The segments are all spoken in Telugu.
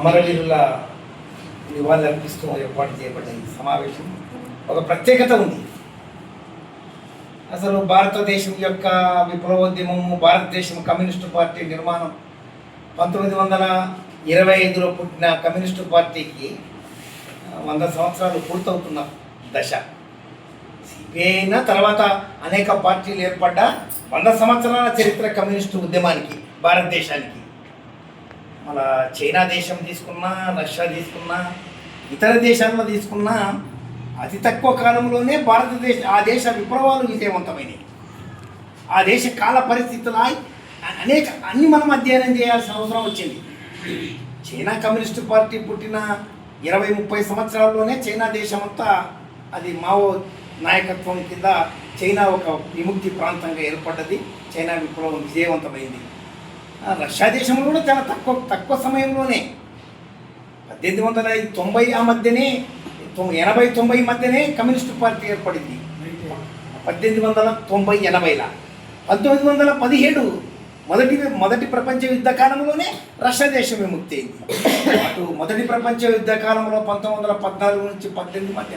అమరవీరుల నివాళులర్పిస్తూ ఏర్పాటు చేయబడ్డ ఈ సమావేశం ఒక ప్రత్యేకత ఉంది. అసలు భారతదేశం యొక్క విప్లవోద్యమము భారతదేశం కమ్యూనిస్టు పార్టీ నిర్మాణం పంతొమ్మిది వందల ఇరవై ఐదులో పుట్టిన కమ్యూనిస్టు పార్టీకి వంద సంవత్సరాలు పూర్తవుతున్న దశ. సిపిఐ తర్వాత అనేక పార్టీలు ఏర్పడ్డ వంద సంవత్సరాల చరిత్ర కమ్యూనిస్టు ఉద్యమానికి భారతదేశానికి. మన చైనా దేశం తీసుకున్నా రష్యా తీసుకున్నా ఇతర దేశాల్లో తీసుకున్నా అతి తక్కువ కాలంలోనే భారతదేశ ఆ దేశ విప్లవాలు విజయవంతమైనవి ఆ దేశ కాల పరిస్థితుల అనేక అన్ని మనం అధ్యయనం చేయాల్సిన అవసరం వచ్చింది. చైనా కమ్యూనిస్టు పార్టీ పుట్టిన ఇరవై ముప్పై సంవత్సరాల్లోనే చైనా దేశం అంతా అది మావో నాయకత్వం కింద చైనా ఒక విముక్తి ప్రాంతంగా ఏర్పడ్డది. చైనా విప్లవం విజయవంతమైంది. రష్యా దేశంలో కూడా చాలా తక్కువ తక్కువ సమయంలోనే పద్దెనిమిది వందల తొంభై ఆ మధ్యనే ఎనభై తొంభై మధ్యనే కమ్యూనిస్టు పార్టీ ఏర్పడింది. పద్దెనిమిది వందల తొంభై ఎనభైల. పంతొమ్మిది వందల పదిహేడు మొదటి మొదటి ప్రపంచ యుద్ధ కాలంలోనే రష్యా దేశం విముక్తి అయింది. అటు మొదటి ప్రపంచ యుద్ధ కాలంలో పంతొమ్మిది వందల పద్నాలుగు నుంచి పద్దెనిమిది మధ్య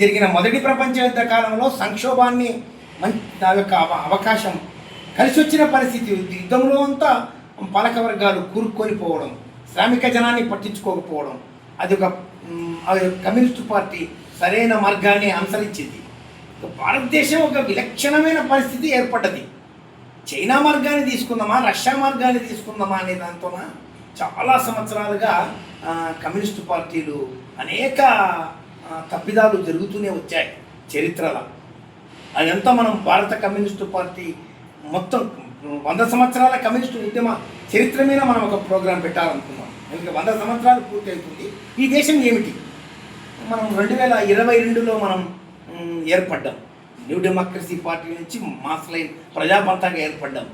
జరిగిన మొదటి ప్రపంచ యుద్ధ కాలంలో సంక్షోభాన్ని మంచి దాని యొక్క అవ- అవకాశం కలిసి వచ్చిన పరిస్థితి. యుద్ధంలో అంతా పాలక వర్గాలు కూరుకొని పోవడం శ్రామిక జనాన్ని పట్టించుకోకపోవడం అది ఒక మ్, కమ్యూనిస్టు పార్టీ సరైన మార్గాన్ని అనుసరించింది. భారతదేశం ఒక విలక్షణమైన పరిస్థితి ఏర్పడ్డది. చైనా మార్గాన్ని తీసుకుందామా రష్యా మార్గాన్ని తీసుకుందామా అనే దాంతోన చాలా సంవత్సరాలుగా కమ్యూనిస్టు పార్టీలు అనేక తప్పిదాలు జరుగుతూనే వచ్చాయి చరిత్రలో. అదంతా మనం భారత కమ్యూనిస్టు పార్టీ మొత్తం వంద సంవత్సరాల కమ్యూనిస్టు ఉద్యమ చరిత్ర మీద మనం ఒక ప్రోగ్రాం పెట్టాలనుకున్నాం. ఎందుకంటే వంద సంవత్సరాలు పూర్తి అవుతుంది ఈ దేశం ఏమిటి? మనం రెండు వేల ఇరవై రెండులో మనం ఏర్పడ్డాం. న్యూ డెమోక్రసీ పార్టీ నుంచి మాస్ లైన్ ఏర్పడ్డాం.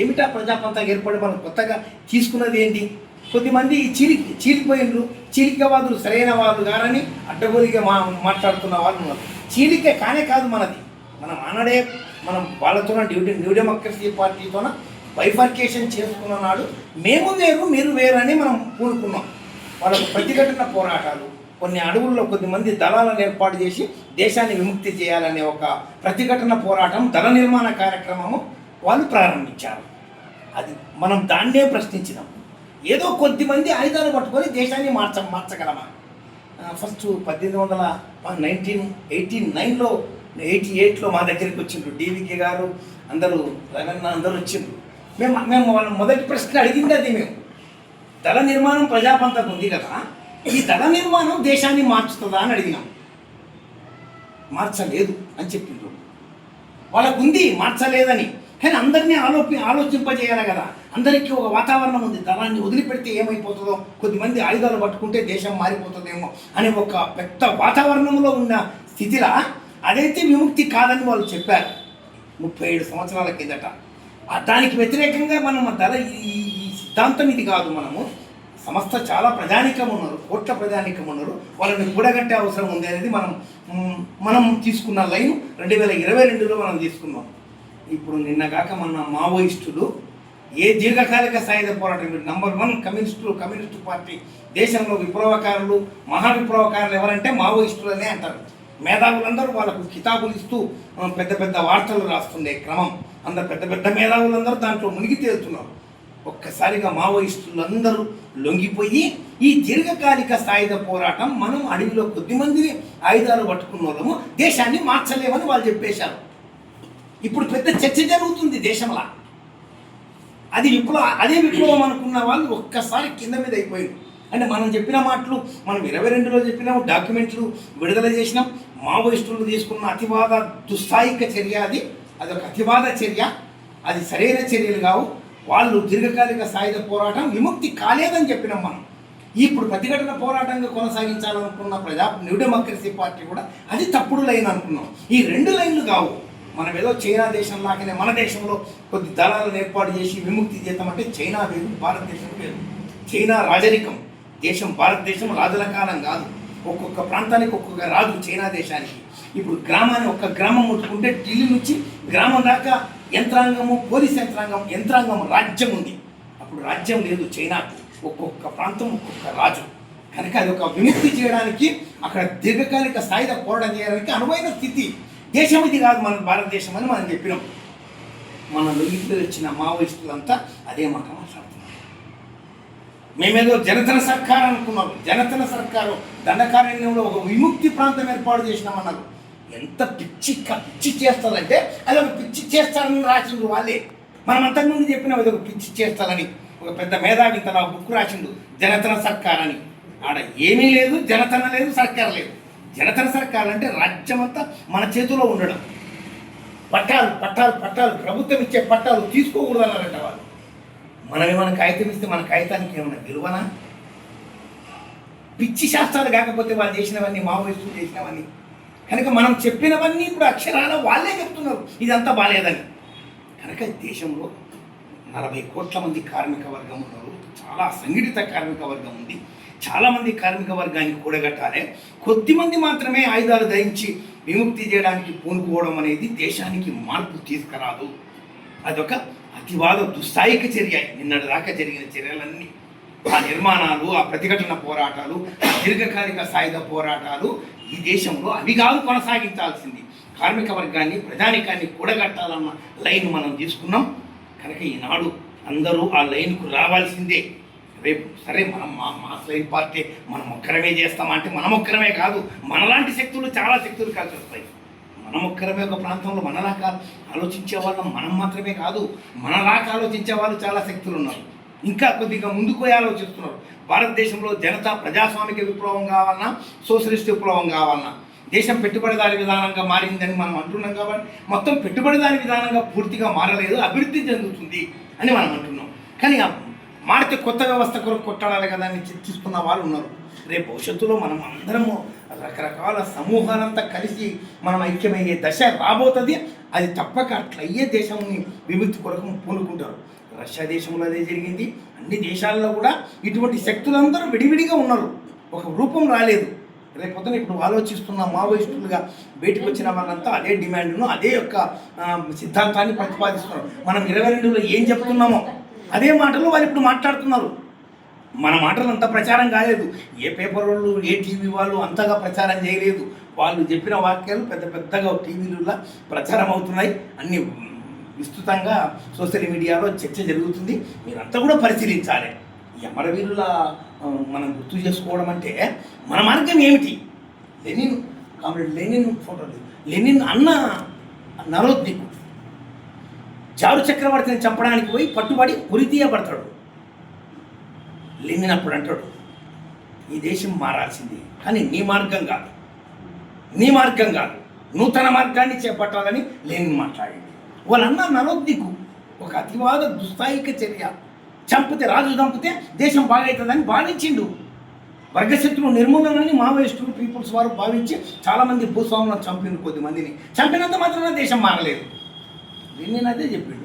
ఏమిటా ప్రజాపంతంగా ఏర్పడి మనం కొత్తగా తీసుకున్నది ఏంటి? కొద్దిమంది చీలి చీలిపోయినరు చీలికవాదులు సరైన వాళ్ళు కారని అడ్డగోలిగా మా మాట్లాడుతున్న వాళ్ళు ఉన్నారు. చీలిక కానే కాదు మనది. మనం ఆనాడే మనం వాళ్ళతోన న్యూ న్యూ డెమోక్రసీ పార్టీతోన బైఫర్కేషన్ చేసుకున్న నాడు మేము వేరు మీరు వేరు అని మనం పూనుకున్నాం. వాళ్ళకు ప్రతిఘటన పోరాటాలు కొన్ని అడవుల్లో కొద్దిమంది దళాలను ఏర్పాటు చేసి దేశాన్ని విముక్తి చేయాలనే ఒక ప్రతిఘటన పోరాటం దళ నిర్మాణ కార్యక్రమము వాళ్ళు ప్రారంభించారు. అది మనం దాన్నే ప్రశ్నించినాం. ఏదో కొద్దిమంది ఆయుధాలు పట్టుకొని దేశాన్ని మార్చ మార్చగలమా? ఫస్ట్ పద్దెనిమిది వందల నైన్టీన్ ఎయిటీ నైన్లో ఎయిటీ ఎయిట్లో మా దగ్గరికి వచ్చిండ్రు. డీవీకే గారు అందరూ రవణ అందరూ వచ్చిండ్రు. మేము మేము వాళ్ళ మొదటి ప్రశ్న అడిగింది అది మేము. దళ నిర్మాణం ప్రజాపంతకు ఉంది కదా ఈ దళ నిర్మాణం దేశాన్ని మార్చుతుందా అని అడిగినాం. మార్చలేదు అని చెప్పిండ్రు. వాళ్ళకు ఉంది మార్చలేదని. కానీ అందరినీ ఆలోపి ఆలోచింపజేయాలి కదా. అందరికీ ఒక వాతావరణం ఉంది. దళాన్ని వదిలిపెడితే ఏమైపోతుందో కొద్దిమంది ఆయుధాలు పట్టుకుంటే దేశం మారిపోతుందేమో అనే ఒక పెద్ద వాతావరణంలో ఉన్న స్థితిలా అదైతే విముక్తి కాదని వాళ్ళు చెప్పారు. ముప్పై ఏడు సంవత్సరాల కిందట. దానికి వ్యతిరేకంగా మనం ధర దళ ఈ సిద్ధాంతం ఇది కాదు మనము. సంస్థ చాలా ప్రజానికం ఉన్నారు కోట్ల ప్రజానికం ఉన్నారు. వాళ్ళని కూడగట్టే అవసరం ఉంది అనేది మనం మనం తీసుకున్న లైన్ రెండు వేల ఇరవై రెండులో మనం తీసుకున్నాం. ఇప్పుడు నిన్నగాక మన మావోయిస్టులు ఏ దీర్ఘకాలిక సాయుధ పోరాటం నంబర్ వన్ కమ్యూనిస్టులు కమ్యూనిస్టు పార్టీ దేశంలో విప్లవకారులు మహా విప్లవకారులు ఎవరంటే మావోయిస్టులనే అంటారు. మేధావులందరూ వాళ్ళకు కితాబులు ఇస్తూ పెద్ద పెద్ద వార్తలు రాస్తుండే క్రమం. అందరు పెద్ద పెద్ద మేధావులందరూ దాంట్లో మునిగి తేలుతున్నారు. ఒక్కసారిగా మావోయిస్టులందరూ లొంగిపోయి ఈ దీర్ఘకాలిక సాయుధ పోరాటం మనం అడవిలో కొద్ది మందిని ఆయుధాలు పట్టుకున్న వాళ్ళము దేశాన్ని మార్చలేమని వాళ్ళు చెప్పేశారు. ఇప్పుడు పెద్ద చర్చ జరుగుతుంది దేశంలో. అది విప్లవ అదే విప్లవం అనుకున్న వాళ్ళు ఒక్కసారి కింద మీద అయిపోయింది. అంటే మనం చెప్పిన మాటలు మనం ఇరవై రెండులో చెప్పినాం డాక్యుమెంట్లు విడుదల చేసినాం మావోయిస్టులు తీసుకున్న అతివాద దుస్థాయిక చర్య అది. అది ఒక అతివాద చర్య. అది సరైన చర్యలు కావు. వాళ్ళు దీర్ఘకాలిక సాయుధ పోరాటం విముక్తి కాలేదని చెప్పినాం మనం. ఇప్పుడు ప్రతిఘటన పోరాటంగా కొనసాగించాలనుకున్న ప్రజా న్యూ డెమోక్రసీ పార్టీ కూడా అది తప్పుడు లైన్ అనుకున్నాం. ఈ రెండు లైన్లు కావు. మనం ఏదో చైనా దేశం లాగానే మన దేశంలో కొద్ది దళాలను ఏర్పాటు చేసి విముక్తి చేద్దామంటే చైనా వేరు భారతదేశం వేరు. చైనా రాజరికం. దేశం భారతదేశం రాజుల కాలం కాదు. ఒక్కొక్క ప్రాంతానికి ఒక్కొక్క రాజు చైనా దేశానికి. ఇప్పుడు గ్రామాన్ని ఒక్క గ్రామం ముట్టుకుంటే ఢిల్లీ నుంచి గ్రామం దాకా యంత్రాంగము పోలీస్ యంత్రాంగం యంత్రాంగం రాజ్యం ఉంది. అప్పుడు రాజ్యం లేదు చైనాకు. ఒక్కొక్క ప్రాంతం ఒక్కొక్క రాజు. కనుక అది ఒక విముక్తి చేయడానికి అక్కడ దీర్ఘకాలిక స్థాయిలో పోరాటం చేయడానికి అనువైన స్థితి. దేశం ఇది కాదు మన భారతదేశం అని మనం చెప్పినాం. మన లొంగిలో వచ్చిన మావోయిస్టులంతా అదే మాట మాట్లాడుతున్నారు మేమేదో జనతన సర్కార్ అనుకున్నాం. జనతన సర్కారు దండకారణ్యంలో ఒక విముక్తి ప్రాంతం ఏర్పాటు చేసినామన్నారు. ఎంత పిచ్చి పిచ్చి చేస్తారంటే అది ఒక పిచ్చి చేస్తారని రాసిండు వాళ్ళే. మనం అంతకుముందు చెప్పినాం అది ఒక పిచ్చి చేస్తారని. ఒక పెద్ద మేధావి తన బుక్ రాసిండు జనతన సర్కార్ అని ఆడ ఏమీ లేదు జనతన లేదు సర్కార్ లేదు. జనతన సర్కార్ అంటే రాజ్యం అంతా మన చేతిలో ఉండడం. పట్టాలు పట్టాలు పట్టాలు ప్రభుత్వం ఇచ్చే పట్టాలు తీసుకోకూడదన్నారంట వాళ్ళు. మనం ఏమైనా కాగితం ఇస్తే మన కాగితానికి ఏమైనా విలువనా? పిచ్చి శాస్త్రాలు కాకపోతే వాళ్ళు చేసినవన్నీ మావోయిస్టులు చేసినవన్నీ. కనుక మనం చెప్పినవన్నీ ఇప్పుడు అక్షరాల వాళ్ళే చెప్తున్నారు. ఇదంతా బాగాలేదని కనుక దేశంలో నలభై కోట్ల మంది కార్మిక వర్గం ఉన్నారు. చాలా సంఘటిత కార్మిక వర్గం ఉంది. చాలామంది కార్మిక వర్గాన్ని కూడగట్టాలి. కొద్దిమంది మాత్రమే ఆయుధాలు ధరించి విముక్తి చేయడానికి పూనుకోవడం అనేది దేశానికి మార్పు తీసుకురాదు. అదొక అతివాద దుస్థాయికి చర్య నిన్నటి దాకా జరిగిన చర్యలన్నీ ఆ నిర్మాణాలు ఆ ప్రతిఘటన పోరాటాలు దీర్ఘకాలిక సాయుధ పోరాటాలు ఈ దేశంలో అవి కాదు కొనసాగించాల్సింది. కార్మిక వర్గాన్ని ప్రజానికాన్ని కూడగట్టాలన్న లైన్ మనం తీసుకున్నాం. కనుక ఈనాడు అందరూ ఆ లైన్కు రావాల్సిందే. రేపు సరే మనం మా మా లైన్ పార్టీ మనం ఒక్కరమే చేస్తామంటే మనం ఒక్కరమే కాదు మనలాంటి శక్తులు చాలా శక్తులు కలిసి వస్తాయి. మనం ఒక ప్రాంతంలో మనలాగా ఆలోచించే వాళ్ళం మనం మాత్రమే కాదు మనలాగా ఆలోచించే వాళ్ళు చాలా శక్తులు ఉన్నారు ఇంకా కొద్దిగా ముందుకు పోయి ఆలోచిస్తున్నారు. భారతదేశంలో జనతా ప్రజాస్వామిక విప్లవం కావాలన్నా సోషలిస్ట్ విప్లవం కావాలన్నా దేశం పెట్టుబడిదారి విధానంగా మారిందని మనం అంటున్నాం కాబట్టి మొత్తం పెట్టుబడిదారి విధానంగా పూర్తిగా మారలేదు అభివృద్ధి చెందుతుంది అని మనం అంటున్నాం. కానీ మారితే కొత్త వ్యవస్థ కొరకు కొట్టాలి కదా అని చర్చిస్తున్న వాళ్ళు ఉన్నారు. రేపు భవిష్యత్తులో మనం అందరము రకరకాల సమూహాలంతా కలిసి మనం ఐక్యమయ్యే దశ రాబోతుంది. అది తప్పక అట్లయ్యే దేశంని విముక్తి కొరకు పూనుకుంటారు. రష్యా దేశంలో అదే జరిగింది. అన్ని దేశాల్లో కూడా ఇటువంటి శక్తులందరూ విడివిడిగా ఉన్నారు. ఒక రూపం రాలేదు. రేపొద్దున ఇప్పుడు ఆలోచిస్తున్న మావోయిస్టులుగా బయటకు వచ్చిన వాళ్ళంతా అదే డిమాండ్ను అదే యొక్క సిద్ధాంతాన్ని ప్రతిపాదిస్తున్నారు. మనం ఇరవై రెండులో ఏం చెప్తున్నామో అదే మాటలు వాళ్ళు ఇప్పుడు మాట్లాడుతున్నారు. మన మాటలు అంత ప్రచారం కాలేదు. ఏ పేపర్ వాళ్ళు ఏ టీవీ వాళ్ళు అంతగా ప్రచారం చేయలేదు. వాళ్ళు చెప్పిన వాక్యాలు పెద్ద పెద్దగా టీవీలలో ప్రచారం అవుతున్నాయి. అన్ని విస్తృతంగా సోషల్ మీడియాలో చర్చ జరుగుతుంది. మీరంతా కూడా పరిశీలించాలి. అమరవీరుల మనం గుర్తు చేసుకోవడం అంటే మన మార్గం ఏమిటి? Lenin comrade Lenin photo Lenin అన్న నరోద్దికు. చారు చక్రవర్తిని చంపడానికి పోయి పట్టుబడి ఉరి తీయబడతాడు. లెనిన్ అప్పుడు అంటాడు ఈ దేశం మారాల్సింది. కానీ నీ మార్గం కాదు. నీ మార్గం కాదు. నూతన మార్గాన్ని చేపట్టాలని లెనిన్ మాట్లాడింది. వాళ్ళన్న నరోద్దికు ఒక అతివాద దుస్థాయిక చర్య. చంపితే రాజు చంపితే దేశం బాగవుతుందని భావించిండు. వర్గశత్రువు నిర్మూలనని మావోయిస్టులు పీపుల్స్ వారు భావించి చాలామంది భూస్వాములను చంపిన కొద్ది మందిని. చంపినంత మాత్రమే దేశం మారలేదు. లెనిన్ అదే చెప్పిండు.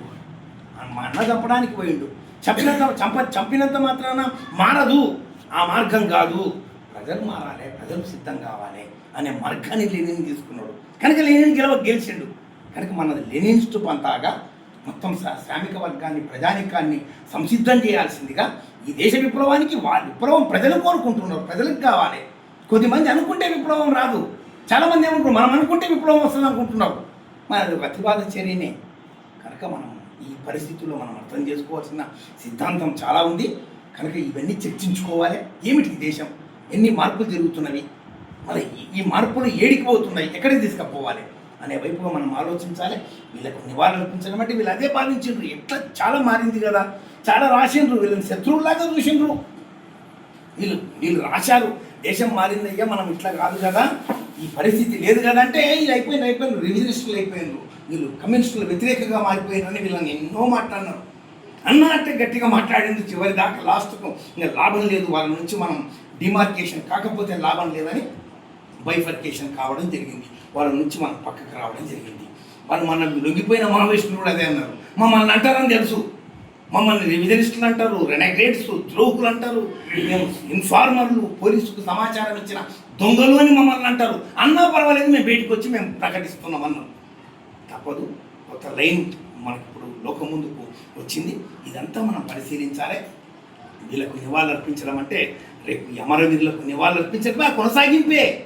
మా అన్న చంపడానికి పోయిండు. చంపినంత చంప చంపినంత మాత్రాన మారదు. ఆ మార్గం కాదు. ప్రజలు మారాలి ప్రజలు సిద్ధం కావాలి అనే మార్గాన్ని లెనిన్ తీసుకున్నాడు. కనుక లెనిన్ గెలవ గెలిచిండు. కనుక మనది లెనినిస్ట్ పంతాగా మొత్తం శ్రామిక వర్గాన్ని ప్రజానికాన్ని సంసిద్ధం చేయాల్సిందిగా ఈ దేశ విప్లవానికి వాళ్ళు విప్లవం ప్రజలు కోరుకుంటున్నారు. ప్రజలకు కావాలి. కొద్దిమంది అనుకుంటే విప్లవం రాదు. చాలామంది అనుకుంటారు మనం అనుకుంటే విప్లవం వస్తుంది అనుకుంటున్నారు మరి అది ఒక చర్యనే. కనుక మనం ఈ పరిస్థితుల్లో మనం అర్థం చేసుకోవాల్సిన సిద్ధాంతం చాలా ఉంది. కనుక ఇవన్నీ చర్చించుకోవాలి. ఏమిటి దేశం? ఎన్ని మార్పులు జరుగుతున్నవి? మరి ఈ- మార్పులు ఏడికి పోతున్నాయి ఎక్కడికి తీసుకుపోవాలి? అనే వైపుగా మనం ఆలోచించాలి. వీళ్ళకు నివారణ కల్పించడం అంటే వీళ్ళు అదే భావించిండ్రు ఎట్లా చాలా మారింది కదా. చాలా రాసిండ్రు. వీళ్ళని శత్రువులాగా చూసిండ్రు. వీళ్ళు వీళ్ళు రాశారు. దేశం మారిందయ్యా మనం ఇట్లా కాదు కదా. ఈ పరిస్థితి లేదు కదా అంటే ఇది అయిపోయింది అయిపోయింది. రివిజనిస్టులు అయిపోయినారు వీళ్ళు కమ్యూనిస్టులు వ్యతిరేకంగా మారిపోయారని వీళ్ళని ఎన్నో మాట్లాడినారు. అన్న అంటే గట్టిగా మాట్లాడింది చివరి దాకా లాస్ట్కు ఇంకా లాభం లేదు వాళ్ళ నుంచి మనం డిమార్కేషన్ కాకపోతే లాభం లేదని బైఫర్కేషన్ కావడం జరిగింది. వాళ్ళ నుంచి మనం పక్కకు రావడం జరిగింది. వాళ్ళు మన లొంగిపోయిన మావోయిస్టులు కూడా అదే అన్నారు. మమ్మల్ని అంటారని తెలుసు. మమ్మల్ని రివిజనిస్టులు అంటారు రెనగ్రేట్స్ ద్రోహులు అంటారు. మేము ఇన్ఫార్మర్లు పోలీసుకు సమాచారం ఇచ్చిన దొంగలు అని మమ్మల్ని అంటారు. అన్నా పర్వాలేదు మేము బయటకు వచ్చి మేము ప్రకటిస్తున్నాం అన్నారు. తప్పదు. కొత్త లైన్ మనకి ఇప్పుడు లోకం ముందుకు వచ్చింది. ఇదంతా మనం పరిశీలించాలి. వీళ్ళకు నివాళులు అర్పించడం అంటే రేపు అమరవీరులకు నివాళులు అర్పించడమే కొనసాగింపే.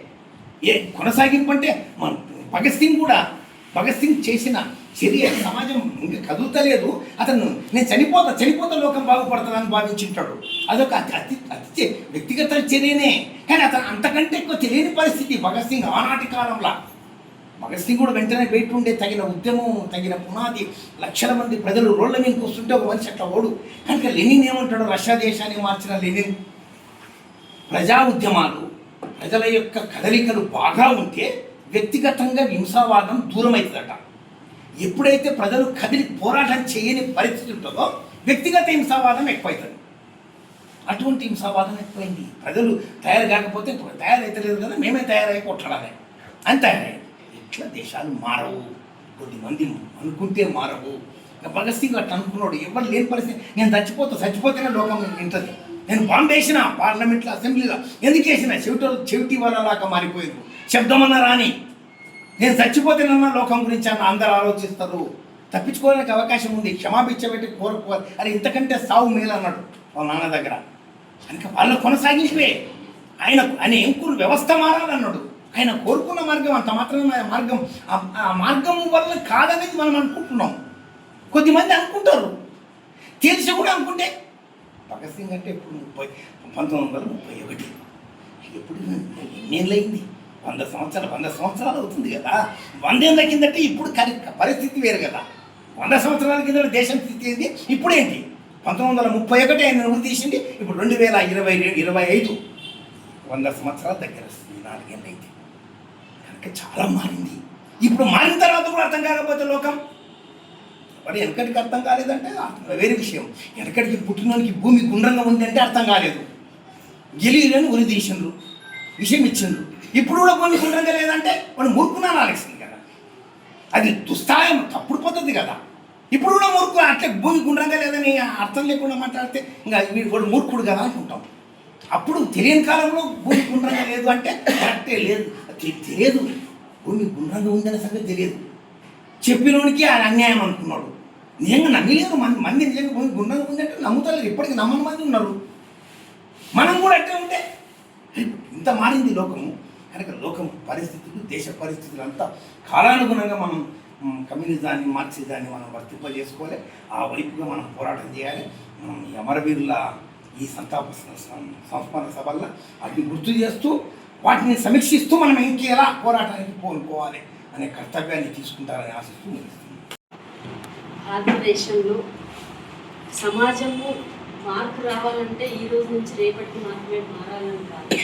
ఏ కొనసాగింపు అంటే మన భగత్ సింగ్ కూడా. భగత్ సింగ్ చేసిన చర్య సమాజం ఇంకా కదులుతలేదు. అతను నేను చనిపోతా చనిపోతా లోకం బాగుపడుతుందని భావించుంటాడు. అదొక అతి అతి వ్యక్తిగత చర్యనే. కానీ అతను అంతకంటే ఎక్కువ తెలియని పరిస్థితి భగత్ సింగ్ ఆనాటి కాలంలో. భగత్ సింగ్ కూడా వెంటనే బయట ఉండే తగిన ఉద్యమం తగిన పునాది లక్షల మంది ప్రజలు రోడ్ల మీదకి వస్తుంటే ఒక మనిషి అట్లా ఓడు. కనుక లెనిన్ ఏమంటాడు? రష్యా దేశాన్ని మార్చిన లెనిన్. ప్రజా ఉద్యమాలు ప్రజల యొక్క కదలికలు బాగా ఉంటే వ్యక్తిగతంగా హింసావాదం దూరం అవుతుందట ఎప్పుడైతే ప్రజలు కదిలి పోరాటం చేయని పరిస్థితి ఉంటుందో వ్యక్తిగత హింసావాదం ఎక్కువైతుంది. అటువంటి హింసావాదం ఎక్కువైంది. ప్రజలు తయారు కాకపోతే తయారైతలేదు కదా మేమే తయారై కొట్టడాలి అని తయారైంది ఇట్లా దేశాలు మారవు. కొద్దిమంది అనుకుంటే మారవు. భగత్ సింగ్ అట్లా అనుకున్నాడు. ఎవరు లేని పరిస్థితి. నేను చచ్చిపోతా చచ్చిపోతేనే లోకం వింటది. నేను బాంబు వేసిన పార్లమెంట్లో అసెంబ్లీలో ఎందుకు వేసిన? చెవిటి చెవిటి వాళ్ళలాగా మారిపోయింది. శబ్దమన్న రాని. నేను చచ్చిపోతేనన్నా లోకం గురించి అన్న అందరూ ఆలోచిస్తారు. తప్పించుకోవడానికి అవకాశం ఉంది. క్షమాపించబెట్టి పెట్టి కోరుకోవాలి. అరే ఇంతకంటే సావు మేలు అన్నాడు వాళ్ళ నాన్న దగ్గర. కనుక వాళ్ళు కొనసాగింపే ఆయన ఆయన ఎంకులు వ్యవస్థ మారాలన్నాడు ఆయన కోరుకున్న మార్గం అంత మాత్రమే మార్గం. ఆ- మార్గం వల్ల కాదనేది మనం అనుకుంటున్నాం. కొద్దిమంది అనుకుంటారు. తెలిసి కూడా అనుకుంటే భగత్ సింగ్ అంటే ఇప్పుడు ముప్పై పంతొమ్మిది వందల ముప్పై ఒకటి. ఎప్పుడు ఎన్నేళ్ళయింది వంద సంవత్సరాలు వంద సంవత్సరాలు అవుతుంది కదా. వందేళ్ళ కిందంటే ఇప్పుడు కరెక్ట్ పరిస్థితి వేరు కదా. వంద సంవత్సరాల కింద దేశం స్థితి ఏంటి? ఇప్పుడేంటి పంతొమ్మిది వందల ముప్పై ఒకటి ఆయన ఉరి తీసింది ఇప్పుడు రెండు వేల ఇరవై ఇరవై ఐదు. వంద సంవత్సరాల దగ్గర వస్తుంది నాలుగేళ్ళైతే కనుక చాలా మారింది. ఇప్పుడు మారిన తర్వాత కూడా అర్థం కాకపోతే లోకం. మరి వెనకటికి అర్థం కాలేదంటే వేరే విషయం. వెనకటికి పుట్టినోనికి భూమి గుండ్రంగా ఉంది అంటే అర్థం కాలేదు. గెలియలేని ఉరి తీసిండ్రు. విషయం ఇచ్చిండ్రు. ఇప్పుడు కూడా భూమి గుండ్రంగా లేదంటే వాడు మూర్ఖున్నాను ఆలస్యం కదా అది దుస్థాయం తప్పుడు పద్ధతి కదా. ఇప్పుడు కూడా మూర్ఖు అట్లే భూమి గుండ్రంగా లేదని అర్థం లేకుండా మాట్లాడితే ఇంకా వీడు వాడు మూర్ఖుడు కదా అనుకుంటాం అప్పుడు తెలియని కాలంలో భూమి గుండ్రంగా లేదు అంటే కరెక్టే లేదు. తెలియదు. భూమి గుండ్రంగా ఉందనే సంగతి తెలియదు. చెప్పినోడికి ఆయన అన్యాయం అనుకున్నాడు. నిజంగా నమ్మలేదు. మంది మంది నిజంగా భూమి గుండ్రంగా ఉందంటే నమ్ముతలేదు. ఇప్పటికీ నమ్మని మంది ఉన్నారు. మనం కూడా అట్టే ఉంటే. ఇంత మారింది లోకము. కనుక లోకం పరిస్థితులు దేశ పరిస్థితులు అంతా కాలానుగుణంగా మనం కమ్యూనిజాన్ని మార్క్సిజాన్ని మనం వర్తింపజేసుకోవాలి. ఆ వైపుగా మనం పోరాటం చేయాలి. మనం ఈ అమరవీరుల ఈ సంతాప సంస్మరణ సభల్లో వాటిని గుర్తు చేస్తూ వాటిని సమీక్షిస్తూ మనం ఇంకేలా పోరాటానికి పోనుకోవాలి అనే కర్తవ్యాన్ని తీసుకుంటారని ఆశిస్తూ భారతదేశంలో సమాజము మార్పు రావాలంటే ఈ రోజు నుంచి రేపటికి మాత్రమే మారాలని కాదు.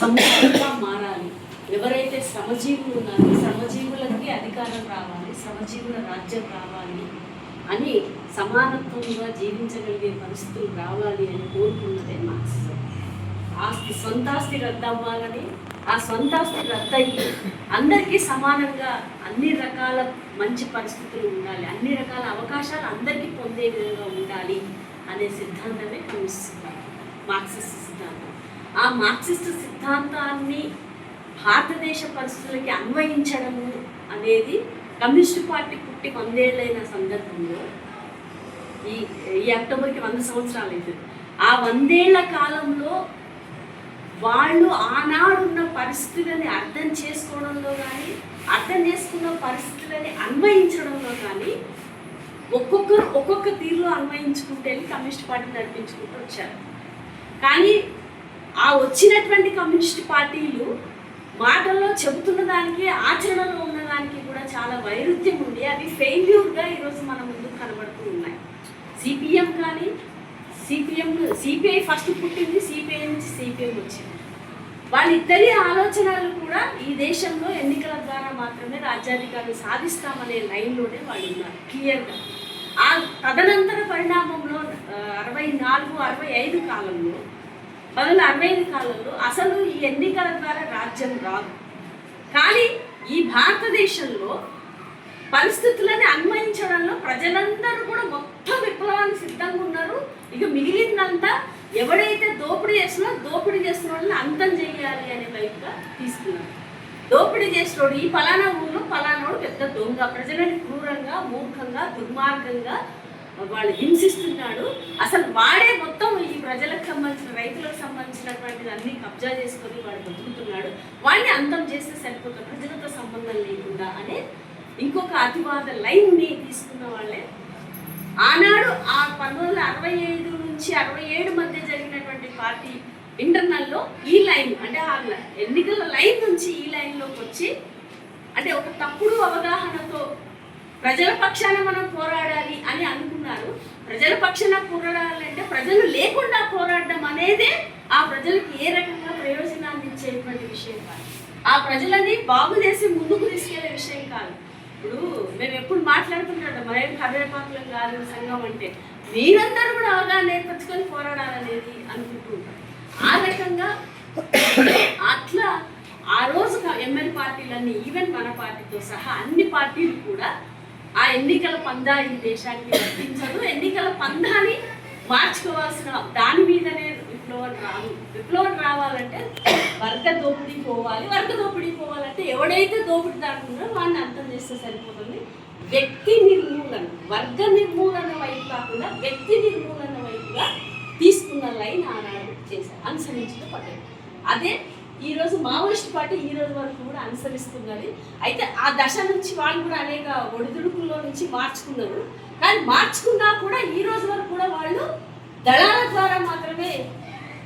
సమూహంగా మారాలి. ఎవరైతే శ్రమజీవులు ఉన్నారో శ్రమజీవులకి అధికారం రావాలి శ్రమజీవుల రాజ్యం రావాలి అని సమానత్వంగా జీవించగలిగే పరిస్థితులు రావాలి అని కోరుకున్నదే మార్క్సిజం. ఆస్తి సొంతాస్తి రద్దవ్వాలని ఆ సొంతాస్తి రద్దయ్యి అందరికీ సమానంగా అన్ని రకాల మంచి పరిస్థితులు ఉండాలి. అన్ని రకాల అవకాశాలు అందరికీ పొందే విధంగా ఉండాలి అనే సిద్ధాంతమే కమ్యూనిస్ట్ మార్క్సిస్ట్ సిద్ధాంతం. ఆ మార్క్సిస్ట్ సిద్ధాంతాన్ని భారతదేశ పరిస్థితులకి అన్వయించడము అనేది కమ్యూనిస్ట్ పార్టీ పుట్టి వందేళ్ళైన సందర్భంలో ఈ ఈ అక్టోబర్కి వంద సంవత్సరాలు అవుతుంది. ఆ వందేళ్ళ కాలంలో వాళ్ళు ఆనాడున్న పరిస్థితులని అర్థం చేసుకోవడంలో కానీ అర్థం చేసుకున్న పరిస్థితులని అన్వయించడంలో కానీ ఒక్కొక్కరు ఒక్కొక్క తీరులో అన్వయించుకుంటే వెళ్ళి కమ్యూనిస్ట్ పార్టీ నడిపించుకుంటూ వచ్చారు. కానీ ఆ వచ్చినటువంటి కమ్యూనిస్ట్ పార్టీలు మాటల్లో చెబుతున్న దానికి ఆచరణలో ఉన్నదానికి కూడా చాలా వైరుధ్యం ఉంది అవి ఫెయిల్యూర్గా ఈరోజు మన ముందు కనబడుతూ ఉన్నాయి. సిపిఎం కానీ సిపిఎం సిపిఐ ఫస్ట్ పుట్టింది సిపిఐ నుంచి సిపిఎం వచ్చింది. వాళ్ళిద్దరి ఆలోచనలు కూడా ఈ దేశంలో ఎన్నికల ద్వారా మాత్రమే రాజ్యాధికారులు సాధిస్తామనే లైన్లోనే వాళ్ళు ఉన్నారు క్లియర్గా. ఆ తదనంతర పరిణామంలో అరవై నాలుగు అరవై ఐదు కాలంలో పంతొమ్మిది అరవై ఐదు కాలంలో అసలు ఈ ఎన్నికల ద్వారా రాజ్యం రాదు. కానీ ఈ భారతదేశంలో పరిస్థితులని అన్వయించడంలో ప్రజలందరూ కూడా మొత్తం విప్లవానికి సిద్ధంగా ఉన్నారు. ఇక మిగిలిందంతా ఎవడైతే దోపిడీ చేస్తున్నా దోపిడీ చేస్తున్న వాళ్ళని అంతం చేయాలి అనే వైపుగా తీసుకున్నారు దోపిడీ చేసినోడు ఈ ఫలానా ఊళ్ళో ఫలానోడు పెద్ద దొంగ ప్రజలని క్రూరంగా మూర్ఖంగా దుర్మార్గంగా వాళ్ళు హింసిస్తున్నాడు. అసలు వాడే మొత్తం ఈ ప్రజలకు సంబంధించిన రైతులకు సంబంధించినటువంటి అన్ని కబ్జా చేసుకొని వాడు బతుకుతున్నాడు. వాడిని అంతం చేస్తే సరిపోత ప్రజలతో సంబంధం లేకుండా అనే ఇంకొక అతివాద లైన్ని తీసుకున్న వాళ్ళే ఆనాడు ఆ పంతొమ్మిది వందల అరవై ఐదు నుంచి అరవై ఏడు మధ్య జరిగినటువంటి పార్టీ ఇంటర్నల్లో ఈ లైన్ అంటే ఆ ఎన్నికల లైన్ నుంచి ఈ లైన్లోకి వచ్చి అంటే ఒక తప్పుడు అవగాహనతో ప్రజల పక్షాన మనం పోరాడాలి అని అనుకున్నారు. ప్రజల పక్షాన పోరాడాలంటే ప్రజలు లేకుండా పోరాడడం అనేదే ఆ ప్రజలకు ఏ రకంగా ప్రయోజనాన్ని ఇచ్చేటువంటి విషయం కాదు. ఆ ప్రజలని బాగు చేసి ముందుకు తీసుకెళ్ళే విషయం కాదు. ఇప్పుడు మేము ఎప్పుడు మాట్లాడుతుంటాం మరేం కరివేపాకులం కాదు సంఘం అంటే. మీరందరూ కూడా అవగాహన నేర్పించుకొని పోరాడాలనేది అనుకుంటుంటారు ఆ రకంగా అట్లా ఆ రోజు ఎంఎల్ పార్టీలన్నీ ఈవెన్ మన పార్టీతో సహా అన్ని పార్టీలు కూడా ఆ ఎన్నికల పందా ఈ దేశానికి వర్తించదు ఎన్నికల పందాని మార్చుకోవాల్సిన దాని మీదనే విప్లవం రాదు. విప్లవం రావాలంటే వర్గ దోపిడీ పోవాలి. వర్గ దోపిడీ పోవాలంటే ఎవడైతే దోపిడీ దాటున్నారో వాడిని అర్థం చేస్తే సరిపోతుంది. వ్యక్తి నిర్మూలన వర్గ నిర్మూలన వైపు కాకుండా వ్యక్తి నిర్మూలన వైపుగా తీసుకున్న లైన్ ఆనాడు చేశారు. అనుసరించిన పద్ధతి. అదే ఈరోజు మావోయిస్ట్ పార్టీ ఈ రోజు వరకు కూడా అనుసరిస్తున్నది. అయితే ఆ దశ నుంచి వాళ్ళు కూడా అనేక ఒడిదుడుకుల్లో నుంచి మార్చుకున్నారు. కానీ మార్చుకున్నా కూడా ఈ రోజు వరకు కూడా వాళ్ళు దళాల ద్వారా మాత్రమే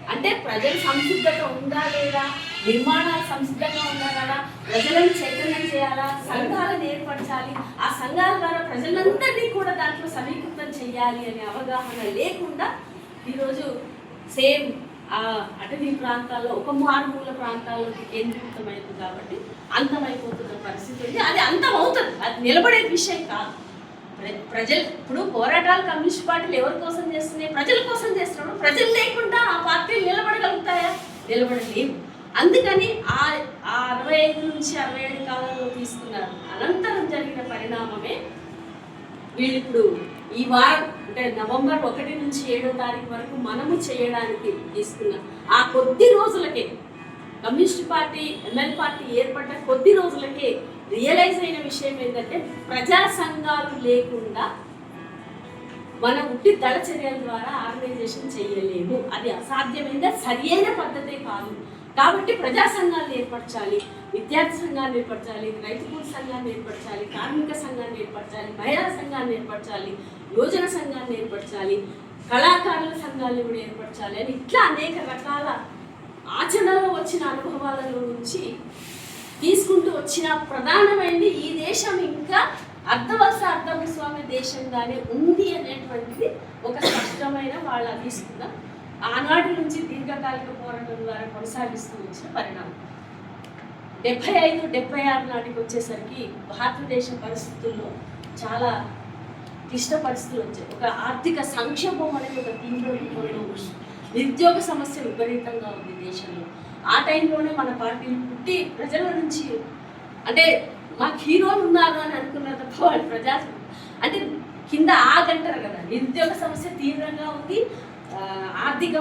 అంటే ప్రజలు సంసిద్ధత ఉందా లేదా? నిర్మాణాలు సంసిద్ధంగా ఉండాలా ప్రజలను చైతన్యం చేయాలా? సంఘాలను ఏర్పరచాలి? ఆ సంఘాల ద్వారా ప్రజలందరినీ కూడా దాంట్లో సమీకృతం చేయాలి అనే అవగాహన లేకుండా ఈరోజు సేమ్ ఆ అటవీ ప్రాంతాల్లో ఒక మారుమూల ప్రాంతాల్లోకి కేంద్రీకృతమైంది కాబట్టి అంతమైపోతున్న పరిస్థితి ఉంది. అది అంతం అవుతుంది అది నిలబడే విషయం కాదు. ప్ర- ప్రజలు ఇప్పుడు పోరాటాలు కమ్యూనిస్ట్ పార్టీలు ఎవరి కోసం చేస్తున్నాయి? ప్రజల కోసం చేస్తున్నాడు ప్రజలు లేకుండా ఆ పార్టీలు నిలబడగలుగుతాయా నిలబడలేవు అందుకని ఆ ఆ అరవై ఐదు నుంచి అరవై ఏడు కాలంలో తీసుకున్నారు అనంతరం జరిగిన పరిణామమే వీళ్ళు ఇప్పుడు ఈ వారం అంటే నవంబర్ ఒకటి నుంచి ఏడో తారీఖు వరకు మనము చేయడానికి తీసుకున్నాం ఆ కొద్ది రోజులకే కమ్యూనిస్ట్ పార్టీ ఎంఎల్ పార్టీ ఏర్పడ్డ కొద్ది రోజులకే రియలైజ్ అయిన విషయం ఏంటంటే ప్రజా సంఘాలు లేకుండా మనం ఉట్టి దళ చర్యల ద్వారా ఆర్గనైజేషన్ చేయలేము. అది అసాధ్యమైన సరియైన పద్ధతే కాదు. కాబట్టి ప్రజా సంఘాలను ఏర్పరచాలి విద్యార్థి సంఘాన్ని ఏర్పరచాలి రైతు కూలి సంఘాన్ని ఏర్పరచాలి కార్మిక సంఘాన్ని ఏర్పరచాలి మహిళా సంఘాన్ని ఏర్పరచాలి యోజన సంఘాన్ని ఏర్పరచాలి కళాకారుల సంఘాన్ని కూడా ఏర్పరచాలి అని ఇట్లా అనేక రకాల ఆచరణలో వచ్చిన అనుభవాలలో నుంచి తీసుకుంటూ వచ్చిన ప్రధానమైనది ఈ దేశం. ఇంకా అర్థవలస అర్థభూస్వామి దేశంగానే ఉంది అనేటువంటిది ఒక స్పష్టమైన వాళ్ళ తీసుకున్న ఆనాటి నుంచి దీర్ఘకాలిక పోరాటం ద్వారా కొనసాగిస్తూ వచ్చిన పరిణామం. డెబ్బై ఐదు డెబ్బై ఆరు నాటికి వచ్చేసరికి భారతదేశ పరిస్థితుల్లో చాలా క్లిష్ట పరిస్థితులు వచ్చాయి. ఒక ఆర్థిక సంక్షోభం అనేది ఒక తీవ్ర రూపంలో నిరుద్యోగ సమస్య విపరీతంగా ఉంది దేశంలో. ఆ టైంలోనే మన పార్టీలు పుట్టి ప్రజల నుంచి అంటే మాకు హీరోలు ఉన్నారు అని అనుకున్నారు వాళ్ళు ప్రజా అంటే కింద ఆగంటారు కదా నిరుద్యోగ సమస్య తీవ్రంగా ఉంది ఆర్థిక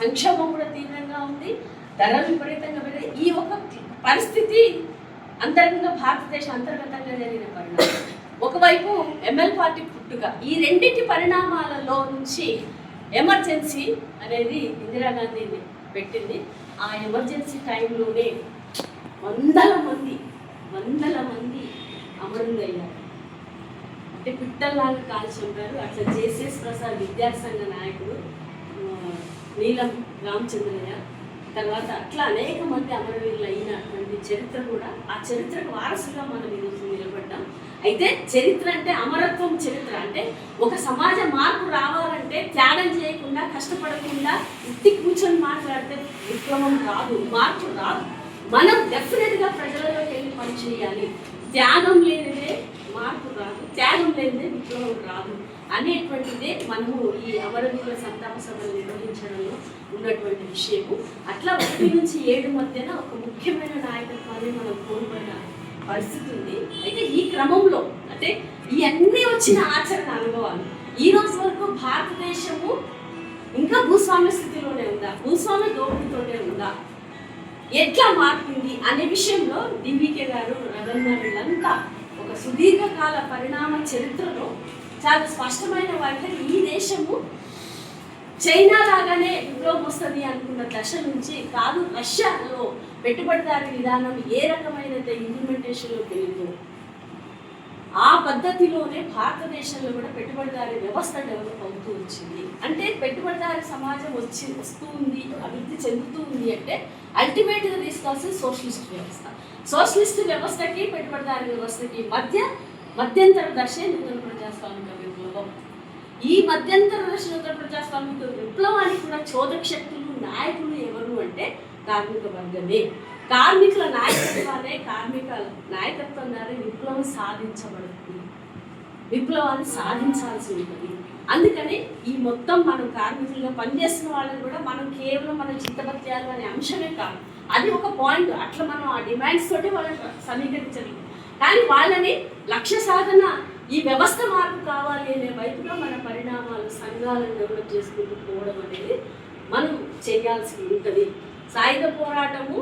సంక్షేమం కూడా తీవ్రంగా ఉంది ధరలు విపరీతంగా పెరిగాయి. ఈ ఒక పరిస్థితి అంతర్గతంగా భారతదేశ అంతర్గతంగా జరిగిన పరిణామం. ఒకవైపు ఎంఎల్ పార్టీ పుట్టుక ఈ రెండింటి పరిణామాలలో నుంచి ఎమర్జెన్సీ అనేది ఇందిరాగాంధీ పెట్టింది. ఆ ఎమర్జెన్సీ టైంలోనే వందల మంది వందల మంది అమరులయ్యారు. అంటే పిట్టల్లాగా కాల్చి ఉంటారు. అట్లా జేసీఎస్ ప్రసాద్ విద్యాసంఘ నాయకుడు నీలం రామచంద్రయ్య. తర్వాత అట్లా అనేక మంది అమరవీరులు అయినటువంటి చరిత్ర కూడా ఆ చరిత్రకు వారసుగా మనం ఈరోజు నిలబడ్డాం. అయితే చరిత్ర అంటే అమరత్వం చరిత్ర. అంటే ఒక సమాజ మార్పు రావాలంటే త్యాగం చేయకుండా కష్టపడకుండా ఇట్టి కూర్చొని మాట్లాడితే విప్లవం రాదు మార్పు రాదు. మనం డెఫినెట్గా ప్రజలలోకి వెళ్ళి పని చేయాలి. త్యాగం లేనిదే మార్పు రాదు. త్యాగం లేనిదే విప్లవం రాదు. అనేటువంటిదే మనము ఈ అవరణీయుల సంతాప సభలు నిర్వహించడంలో ఉన్నటువంటి విషయము. అట్లా ఒకటి నుంచి ఏడు మధ్యన ఒక ముఖ్యమైన నాయకత్వాన్ని మనం కోల్పోయిన పరిస్థితి ఉంది. అయితే ఈ క్రమంలో అంటే ఇవన్నీ వచ్చిన ఆచరణ అనుభవాలు ఈ రోజు వరకు భారతదేశము ఇంకా భూస్వామ్య స్థితిలోనే ఉందా? భూస్వామ్య దోపిడితోనే ఉందా? ఎట్లా మారుతుంది అనే విషయంలో డివికే గారు రగన్న ఒక సుదీర్ఘకాల పరిణామ చరిత్రలో చాలా స్పష్టమైన వాటిలో ఈ దేశము చైనా లాగానే విప్లవం వస్తుంది అనుకున్న దశ నుంచి కాదు రష్యాలో పెట్టుబడిదారి విధానం ఏ రకమైన ఇంప్లిమెంటేషన్లో పెరుగుతుంది ఆ పద్ధతిలోనే భారతదేశంలో కూడా పెట్టుబడిదారి వ్యవస్థ డెవలప్ అవుతూ వచ్చింది. అంటే పెట్టుబడిదారి సమాజం వచ్చి వస్తూ ఉంది అభివృద్ధి చెందుతూ ఉంది అంటే అల్టిమేట్గా తీసుకోవాల్సిన సోషలిస్ట్ వ్యవస్థ. సోషలిస్ట్ వ్యవస్థకి పెట్టుబడిదారి వ్యవస్థకి మధ్య మధ్యంతర దశే నూతన ప్రజాస్వామిక విప్లవం. ఈ మధ్యంతర దశ నూతన ప్రజాస్వామిక విప్లవానికి కూడా చోదక శక్తులు నాయకులు ఎవరు అంటే కార్మిక వర్గమే. కార్మికుల నాయకత్వాలే కార్మిక నాయకత్వం ద్వారా విప్లవం సాధించబడుతుంది. విప్లవాన్ని సాధించాల్సి ఉంటుంది. అందుకని ఈ మొత్తం మనం కార్మికులుగా పనిచేస్తున్న వాళ్ళని కూడా మనం కేవలం మన చిత్తపత్యాలు అనే అంశమే కాదు. అది ఒక పాయింట్. అట్లా మనం ఆ డిమాండ్స్ తోటి వాళ్ళని సమీకరించాలి కానీ వాళ్ళని లక్ష్య సాధన ఈ వ్యవస్థ మార్పు కావాలి అనే వైపుగా మన పరిణామాలు సంఘాలను డెవలప్ చేసుకుంటూ పోవడం అనేది మనం చేయాల్సి ఉంటుంది. సాయుధ పోరాటము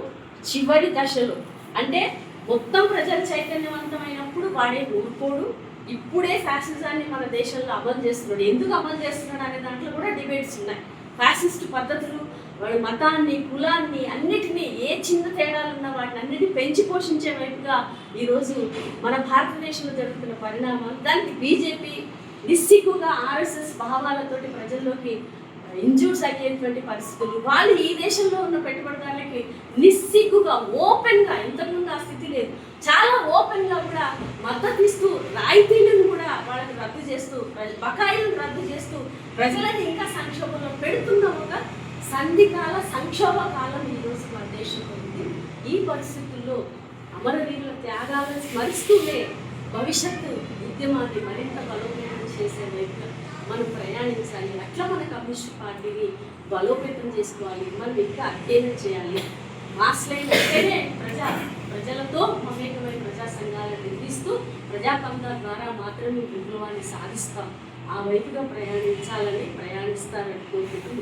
చివరి దశలో. అంటే మొత్తం ప్రజలు చైతన్యవంతమైనప్పుడు వాడే ఊరుకోడు ఇప్పుడే ఫ్యాసిజాన్ని మన దేశంలో అమలు చేస్తున్నాడు. ఎందుకు అమలు చేస్తున్నాడు అనే దాంట్లో కూడా డిబేట్స్ ఉన్నాయి. ఫ్యాసిస్ట్ పద్ధతులు వాడు మతాన్ని కులాన్ని అన్నిటినీ ఏ చిన్న తేడాలు ఉన్న వాటిని అన్నిటిని పెంచి పోషించే వైపుగా ఈరోజు మన భారతదేశంలో జరుగుతున్న పరిణామాలు దానికి బీజేపీ నిస్సిగ్గుగా ఆర్ఎస్ఎస్ భావాలతోటి ప్రజల్లోకి ఇంజూర్స్ అయ్యేటువంటి పరిస్థితులు. వాళ్ళు ఈ దేశంలో ఉన్న పెట్టుబడిదారులకి నిస్సిగ్గుగా ఓపెన్గా ఇంతకుముందు ఆ స్థితి లేదు. చాలా ఓపెన్గా కూడా మద్దతు ఇస్తూ రాయితీలను కూడా వాళ్ళకి రద్దు చేస్తూ బకాయిలను రద్దు చేస్తూ ప్రజలని ఇంకా సంక్షోభంలో పెడుతున్న ఒక సంధికాల సంక్షోభ కాలం ఈరోజు మన దేశంలో ఉంది. ఈ పరిస్థితుల్లో అమరవీరుల త్యాగాలను స్మరిస్తూనే భవిష్యత్తు ఉద్యమాన్ని మరింత బలోపేతం చేసే వైపు మనం ప్రయాణించాలి. అట్లా మన కమ్యూనిస్ట్ పార్టీని బలోపేతం చేసుకోవాలి. మనం ఇంకా అధ్యయనం చేయాలి. మాస్లైన్ అంటేనే ప్రజా ప్రజలతో మమేకమైన ప్రజా సంఘాలను నిర్మిస్తూ ప్రజాతంత్ర ద్వారా మాత్రమే విప్లవాన్ని సాధిస్తాం. ఆ వైపుగా ప్రయాణించాలని ప్రయాణిస్తారని కోరుకుంటూ